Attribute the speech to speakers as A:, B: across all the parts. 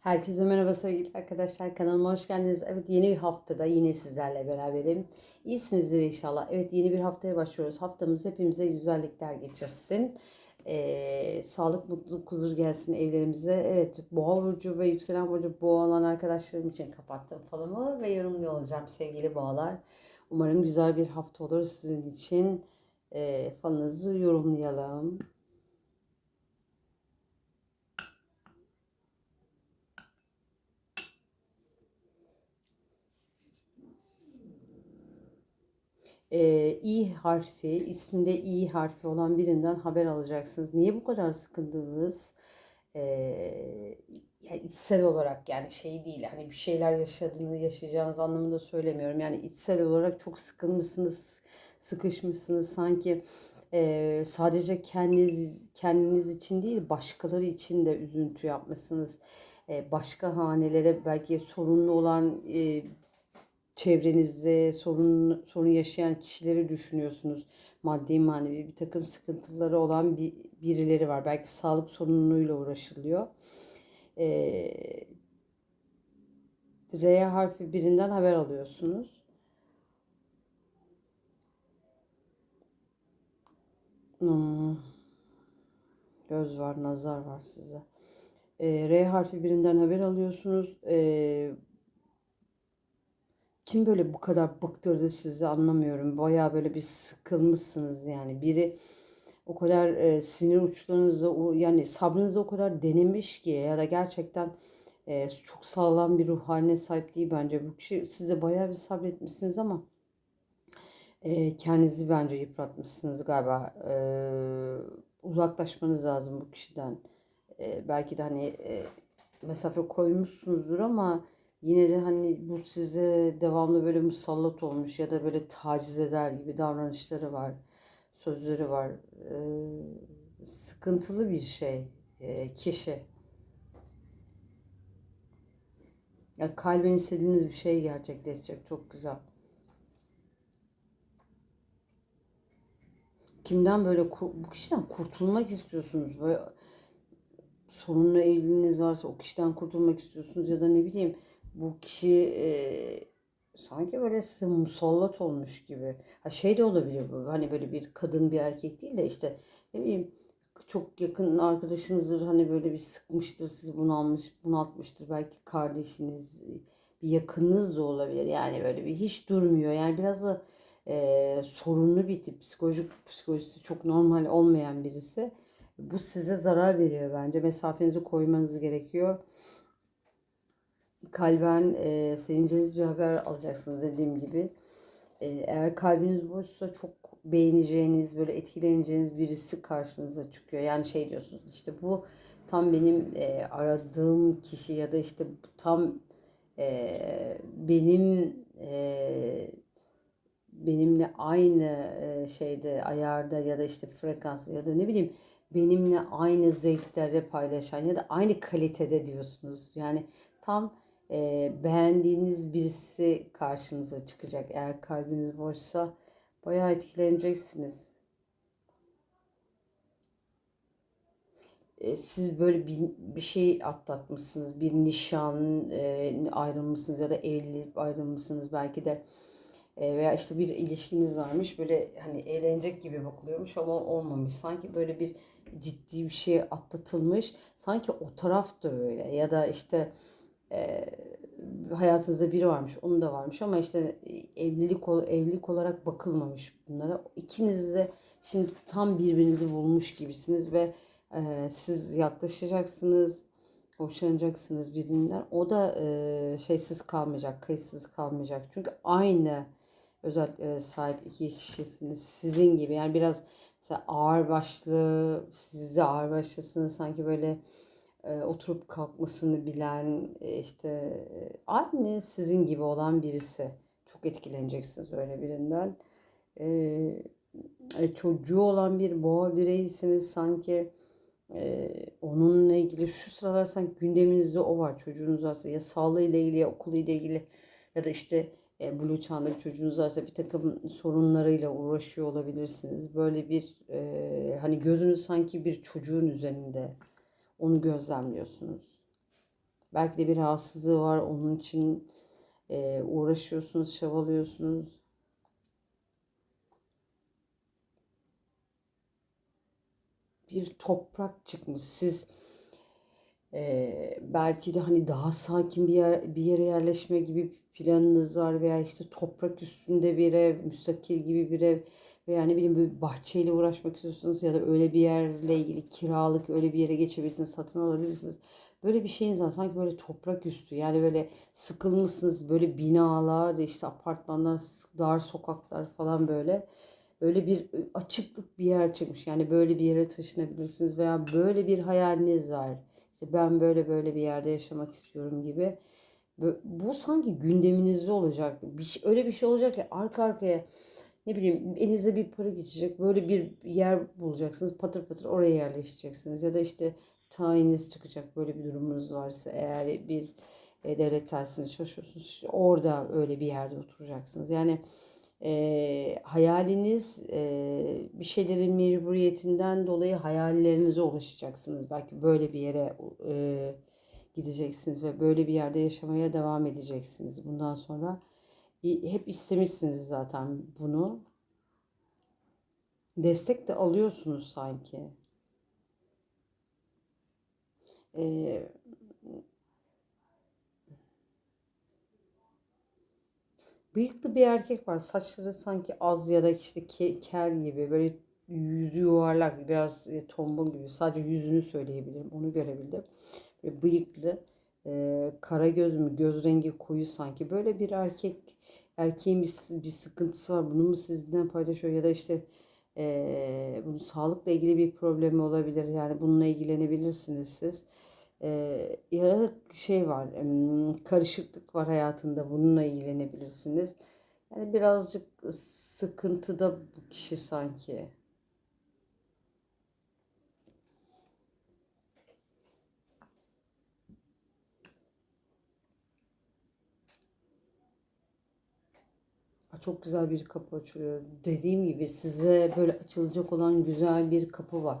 A: Herkese merhaba sevgili arkadaşlar. Kanalıma hoş geldiniz. Evet yeni bir haftada yine sizlerle beraberim. İyisinizdir inşallah. Evet yeni bir haftaya başlıyoruz. Haftamız hepimize güzellikler getirsin. Ee, sağlık, mutluluk, huzur gelsin evlerimize. Evet boğa burcu ve yükselen burcu boğa olan arkadaşlarım için kapattım falımı ve yorumlu olacağım sevgili boğalar. Umarım güzel bir hafta olur sizin için. Ee, falınızı yorumlayalım. E, İ harfi, isminde İ harfi olan birinden haber alacaksınız. Niye bu kadar sıkıldınız? E, yani içsel olarak yani şey değil hani bir şeyler yaşadığını yaşayacağınız anlamında söylemiyorum. Yani içsel olarak çok sıkılmışsınız, sıkışmışsınız sanki e, sadece kendiniz kendiniz için değil başkaları için de üzüntü yapmışsınız. E, başka hanelere belki sorunlu olan e, çevrenizde sorun sorun yaşayan kişileri düşünüyorsunuz. Maddi manevi bir takım sıkıntıları olan bir, birileri var. Belki sağlık sorunuyla uğraşılıyor. Ee, R harfi birinden haber alıyorsunuz. Hmm. Göz var, nazar var size. Ee, R harfi birinden haber alıyorsunuz. Ee, kim böyle bu kadar bıktırdı sizi anlamıyorum. Baya böyle bir sıkılmışsınız yani. Biri o kadar e, sinir uçlarınızı o, yani sabrınızı o kadar denemiş ki ya da gerçekten e, çok sağlam bir ruh haline sahip değil bence. Bu kişi size baya bir sabretmişsiniz ama e, kendinizi bence yıpratmışsınız galiba. E, uzaklaşmanız lazım bu kişiden. E, belki de hani e, mesafe koymuşsunuzdur ama Yine de hani bu size devamlı böyle musallat olmuş ya da böyle taciz eder gibi davranışları var, sözleri var. Ee, sıkıntılı bir şey e, kişi. Ya kalben istediğiniz bir şey gerçekleşecek. Çok güzel. Kimden böyle bu kişiden kurtulmak istiyorsunuz? Böyle sorunlu evliliğiniz varsa o kişiden kurtulmak istiyorsunuz ya da ne bileyim bu kişi e, sanki böyle size musallat olmuş gibi. Ha şey de olabilir bu. Hani böyle bir kadın bir erkek değil de işte ne bileyim çok yakın arkadaşınızdır hani böyle bir sıkmıştır sizi bunalmış bunaltmıştır. Belki kardeşiniz bir yakınınız da olabilir. Yani böyle bir hiç durmuyor. Yani biraz da e, sorunlu bir tip psikolojik psikolojisi çok normal olmayan birisi. Bu size zarar veriyor bence. Mesafenizi koymanız gerekiyor kalben e, sevinciniz bir haber alacaksınız dediğim gibi. E, eğer kalbiniz boşsa çok beğeneceğiniz, böyle etkileneceğiniz birisi karşınıza çıkıyor. Yani şey diyorsunuz işte bu tam benim e, aradığım kişi ya da işte tam e, benim e, benimle aynı şeyde ayarda ya da işte frekans ya da ne bileyim benimle aynı zevkleri paylaşan ya da aynı kalitede diyorsunuz. Yani tam e, beğendiğiniz birisi karşınıza çıkacak. Eğer kalbiniz boşsa bayağı etkileneceksiniz. E, siz böyle bir, bir şey atlatmışsınız. Bir nişan e, ayrılmışsınız ya da evlilik ayrılmışsınız belki de e, veya işte bir ilişkiniz varmış böyle hani eğlenecek gibi bakılıyormuş ama olmamış. Sanki böyle bir ciddi bir şey atlatılmış. Sanki o taraf da öyle ya da işte e, hayatınızda biri varmış, onun da varmış ama işte evlilik evlilik olarak bakılmamış bunlara. İkiniz de şimdi tam birbirinizi bulmuş gibisiniz ve e, siz yaklaşacaksınız, hoşlanacaksınız birinden. O da e, şeysiz kalmayacak, kayıtsız kalmayacak. Çünkü aynı özelliklere sahip iki kişisiniz. Sizin gibi yani biraz mesela ağır başlı, siz de ağır başlısınız sanki böyle oturup kalkmasını bilen e, işte e, aynı sizin gibi olan birisi. Çok etkileneceksiniz öyle birinden. E, e, çocuğu olan bir boğa bireysiniz sanki e, onunla ilgili şu sıralar sanki gündeminizde o var çocuğunuz varsa ya sağlığı ile ilgili ya okulu ile ilgili ya da işte e, Blue çağında bir çocuğunuz varsa bir takım sorunlarıyla uğraşıyor olabilirsiniz. Böyle bir e, hani gözünüz sanki bir çocuğun üzerinde onu gözlemliyorsunuz. Belki de bir rahatsızlığı var. Onun için e, uğraşıyorsunuz, çabalıyorsunuz. Bir toprak çıkmış. Siz e, belki de hani daha sakin bir yer, bir yere yerleşme gibi planınız var veya işte toprak üstünde bir ev, müstakil gibi bir ev veya ne bileyim böyle bahçeyle uğraşmak istiyorsunuz ya da öyle bir yerle ilgili kiralık öyle bir yere geçebilirsiniz, satın alabilirsiniz. Böyle bir şeyiniz var. Sanki böyle toprak üstü. Yani böyle sıkılmışsınız. Böyle binalar, işte apartmanlar, dar sokaklar falan böyle. Öyle bir açıklık bir yer çıkmış. Yani böyle bir yere taşınabilirsiniz veya böyle bir hayaliniz var. İşte ben böyle böyle bir yerde yaşamak istiyorum gibi. Bu sanki gündeminizde olacak. Bir şey, öyle bir şey olacak ki arka arkaya ne bileyim elinize bir para geçecek. Böyle bir yer bulacaksınız. Patır patır oraya yerleşeceksiniz. Ya da işte tayiniz çıkacak böyle bir durumunuz varsa eğer bir e, devlet tersine çalışıyorsunuz işte orada öyle bir yerde oturacaksınız. Yani e, hayaliniz e, bir şeylerin mecburiyetinden dolayı hayallerinize ulaşacaksınız. Belki böyle bir yere e, gideceksiniz ve böyle bir yerde yaşamaya devam edeceksiniz. Bundan sonra hep istemişsiniz zaten bunu. Destek de alıyorsunuz sanki. Ee, bıyıklı bir erkek var. Saçları sanki az ya da işte ke ker gibi böyle yüzü yuvarlak biraz e, tombul gibi. Sadece yüzünü söyleyebilirim. Onu görebildim. Böyle bıyıklı e, kara göz mü göz rengi koyu sanki. Böyle bir erkek erkeğin bir, bir sıkıntısı var. Bunu mu sizinle paylaşıyor ya da işte e, bunun sağlıkla ilgili bir problemi olabilir. Yani bununla ilgilenebilirsiniz siz e, ya şey var, karışıklık var hayatında bununla ilgilenebilirsiniz. Yani birazcık sıkıntıda bu kişi sanki. Çok güzel bir kapı açılıyor. Dediğim gibi size böyle açılacak olan güzel bir kapı var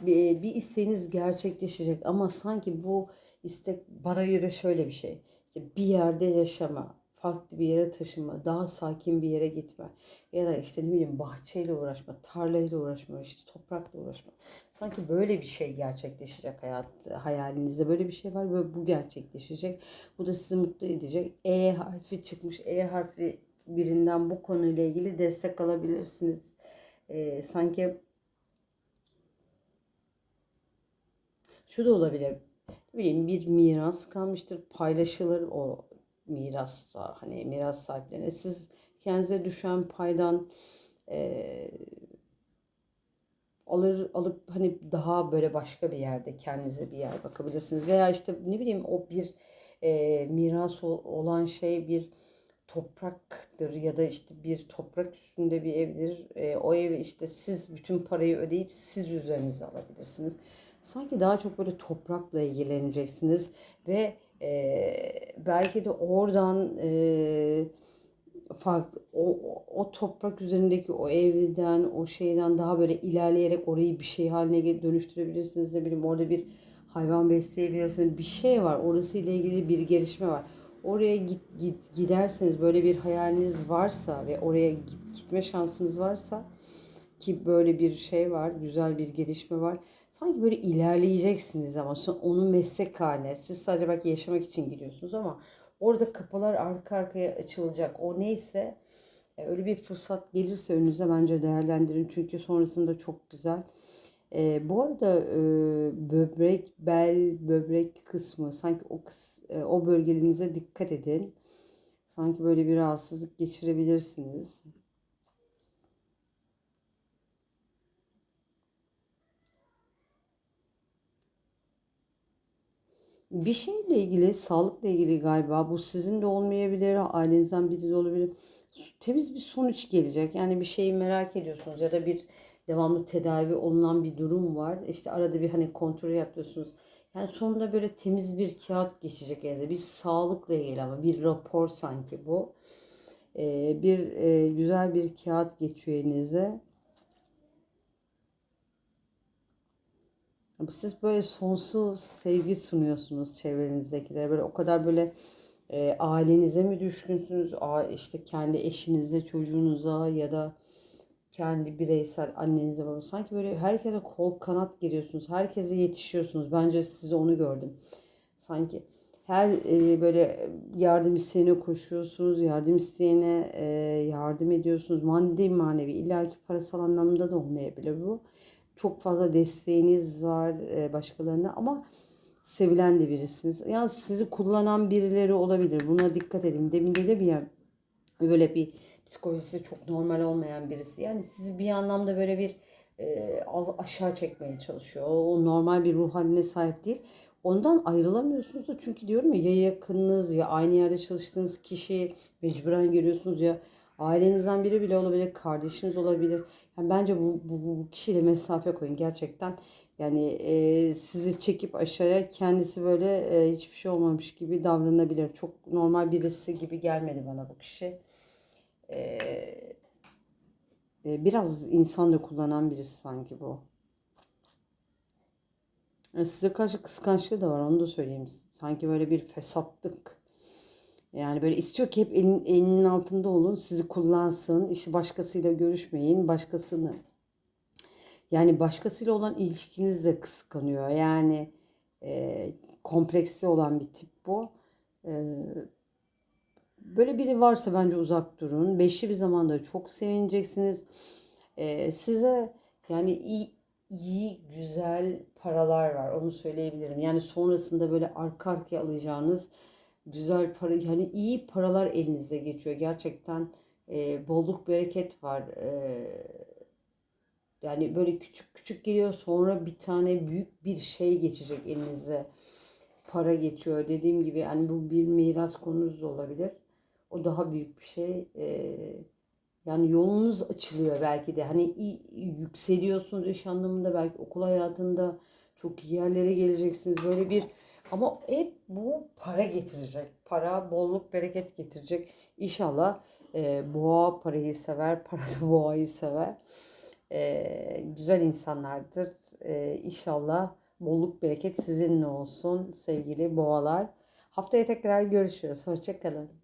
A: bir, bir isteğiniz gerçekleşecek ama sanki bu istek bana göre şöyle bir şey. İşte bir yerde yaşama, farklı bir yere taşınma, daha sakin bir yere gitme ya da işte ne bileyim bahçeyle uğraşma, tarlayla uğraşma, işte toprakla uğraşma. Sanki böyle bir şey gerçekleşecek hayat hayalinizde böyle bir şey var ve bu gerçekleşecek. Bu da sizi mutlu edecek. E harfi çıkmış. E harfi birinden bu konuyla ilgili destek alabilirsiniz. Ee, sanki Şu da olabilir. Ne bileyim bir miras kalmıştır. Paylaşılır o mirasta. Hani miras sahiplerine. Siz kendinize düşen paydan e, alır alıp hani daha böyle başka bir yerde kendinize bir yer bakabilirsiniz. Veya işte ne bileyim o bir e, miras olan şey bir topraktır ya da işte bir toprak üstünde bir evdir. E, o evi işte siz bütün parayı ödeyip siz üzerinize alabilirsiniz. Sanki daha çok böyle toprakla ilgileneceksiniz ve e, belki de oradan e, farklı o, o toprak üzerindeki o evden o şeyden daha böyle ilerleyerek orayı bir şey haline dönüştürebilirsiniz. Ne bileyim orada bir hayvan besleyebilirsiniz. Bir şey var. Orası ile ilgili bir gelişme var oraya git, git giderseniz böyle bir hayaliniz varsa ve oraya git, gitme şansınız varsa ki böyle bir şey var güzel bir gelişme var sanki böyle ilerleyeceksiniz ama sonra onun meslek haline. Siz sadece belki yaşamak için gidiyorsunuz ama orada kapılar arka arkaya açılacak. O neyse e, öyle bir fırsat gelirse önünüze bence değerlendirin. Çünkü sonrasında çok güzel. E, bu arada e, böbrek, bel, böbrek kısmı sanki o kıs, e, o bölgelerinize dikkat edin. Sanki böyle bir rahatsızlık geçirebilirsiniz. Bir şeyle ilgili, sağlıkla ilgili galiba bu sizin de olmayabilir, ailenizden biri de olabilir. Temiz bir sonuç gelecek. Yani bir şeyi merak ediyorsunuz ya da bir devamlı tedavi olunan bir durum var. İşte arada bir hani kontrol yapıyorsunuz. Yani sonunda böyle temiz bir kağıt geçecek elinde. Bir sağlıkla ilgili ama bir rapor sanki bu. Ee, bir e, güzel bir kağıt geçiyor elinize. Siz böyle sonsuz sevgi sunuyorsunuz çevrenizdekilere. Böyle o kadar böyle e, ailenize mi düşkünsünüz? A, işte kendi eşinize, çocuğunuza ya da kendi bireysel annenize babamıza. Sanki böyle herkese kol kanat giriyorsunuz. Herkese yetişiyorsunuz. Bence size onu gördüm. Sanki her e, böyle yardım isteyene koşuyorsunuz. Yardım isteyene e, yardım ediyorsunuz. Maddi manevi illaki parasal anlamda da olmayabilir bu. Çok fazla desteğiniz var e, başkalarına ama sevilen de birisiniz. Yani sizi kullanan birileri olabilir. Buna dikkat edin. Demin dedim ya böyle bir psikolojisi çok normal olmayan birisi. Yani sizi bir anlamda böyle bir e, aşağı çekmeye çalışıyor. O, normal bir ruh haline sahip değil. Ondan ayrılamıyorsunuz da çünkü diyorum ya ya yakınınız ya aynı yerde çalıştığınız kişi mecburen görüyorsunuz ya ailenizden biri bile olabilir, kardeşiniz olabilir. Yani bence bu, bu, bu kişiyle mesafe koyun gerçekten. Yani e, sizi çekip aşağıya kendisi böyle e, hiçbir şey olmamış gibi davranabilir. Çok normal birisi gibi gelmedi bana bu kişi. E, e, biraz insan da kullanan birisi sanki bu. E, size karşı kıskançlığı da var onu da söyleyeyim. Sanki böyle bir fesatlık. Yani böyle istiyor ki hep elin, elinin altında olun, sizi kullansın, işte başkasıyla görüşmeyin, başkasını yani başkasıyla olan ilişkiniz de kıskanıyor. Yani e, kompleksi olan bir tip bu. E, böyle biri varsa bence uzak durun. Beşli bir zamanda çok sevineceksiniz. E, size yani iyi, iyi, güzel paralar var. Onu söyleyebilirim. Yani sonrasında böyle arka arkaya alacağınız güzel para, yani iyi paralar elinize geçiyor. Gerçekten e, bolluk bereket var. E, yani böyle küçük küçük geliyor sonra bir tane büyük bir şey geçecek elinize. Para geçiyor. Dediğim gibi hani bu bir miras konunuz da olabilir. O daha büyük bir şey. Ee, yani yolunuz açılıyor belki de. Hani yükseliyorsunuz iş anlamında belki okul hayatında çok iyi yerlere geleceksiniz. Böyle bir ama hep bu para getirecek. Para bolluk bereket getirecek. İnşallah e, boğa parayı sever, para da boğayı sever e, güzel insanlardır. E, inşallah bolluk bereket sizinle olsun sevgili boğalar. Haftaya tekrar görüşürüz. Hoşçakalın.